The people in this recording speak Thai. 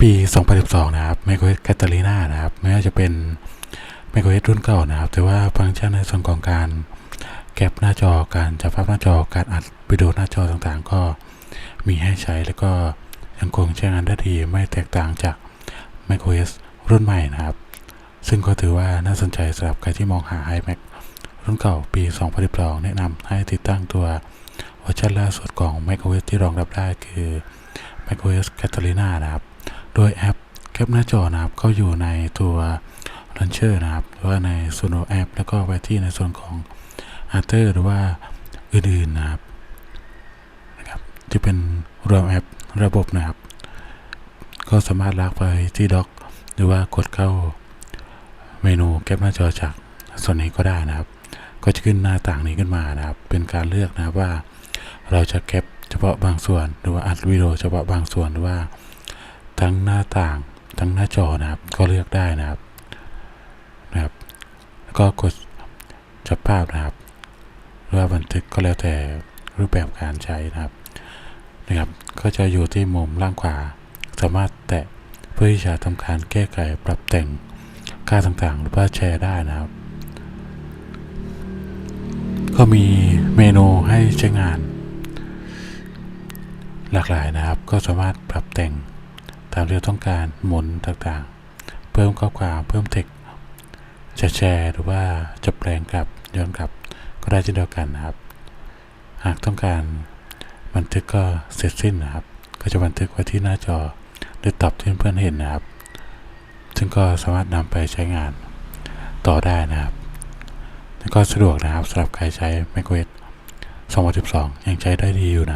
ปี 2012 นะครับ macOS Catalina นะครับ ไม่ว่าจะเป็น macOS รุ่นเก่านะครับ แต่ว่าฟังก์ชันในส่วนของการแคปหน้าจอ การจับภาพหน้าจอ การอัดวิดีโอหน้าจอต่างๆ ก็มีให้ใช้แล้วก็ยังคงใช้งานได้ดีไม่แตกต่างจาก macOS รุ่นใหม่นะครับ ซึ่งก็ถือว่าน่าสนใจสำหรับใครที่มองหา iMac รุ่นเก่าปี 2012 แนะนำให้ติดตั้งตัวเวอร์ชันล่าสุดของ macOS ที่รองรับได้คือ macOS Catalina นะครับ โดยแอปแคปหน้าจอนะครับก็อยู่ในตัว Launcher นะครับหรือว่าในส่วนของแอปแล้วก็ไปที่ในส่วนของ a r t e r หรือว่าอื่นๆนะครับนะครับ ที่เป็นรวมแอประบบนะครับ ก็สามารถลากไปที่ด็อกหรือว่ากดเข้าเมนูแคปหน้าจอจากส่วนนี้ก็ได้นะครับ ก็จะขึ้นหน้าต่างนี้ขึ้นมานะครับ เป็นการเลือกนะว่าเราจะแคปเฉพาะบางส่วน หรือว่าอัดวิดีโอเฉพาะบางส่วนหรือว่า ทั้งหน้าต่างทั้งหน้าจอนะครับ ก็เลือกได้นะครับนะครับ แล้วก็กดจับภาพนะครับหรือว่าบันทึกก็แล้วแต่รูปแบบการใช้นะครับนะครับ ก็จะอยู่ที่มุมล่างขวา สามารถแตะเพื่อที่จะทำการแก้ไขปรับแต่งค่าต่างๆ หรือว่าแชร์ได้นะครับ ก็มีเมนูให้ใช้งาน หลากหลายนะครับ ก็สามารถปรับแต่ง ตามที่เราต้องการหมุนต่างๆ เพิ่มข้อความเพิ่มเทคจะแชร์หรือว่าจะแปลงกลับย้อนกลับก็ได้เช่นเดียวกันนะครับ หากต้องการบันทึกก็เสร็จสิ้นนะครับ ก็จะบันทึกไว้ที่หน้าจอหรือตับที่เพื่อนๆเห็นนะครับ ซึ่งก็สามารถนำไปใช้งานต่อได้นะครับแล้วก็สะดวกนะครับสำหรับใครใช้ macOS 2012 ยังใช้ได้ดีอยู่นะ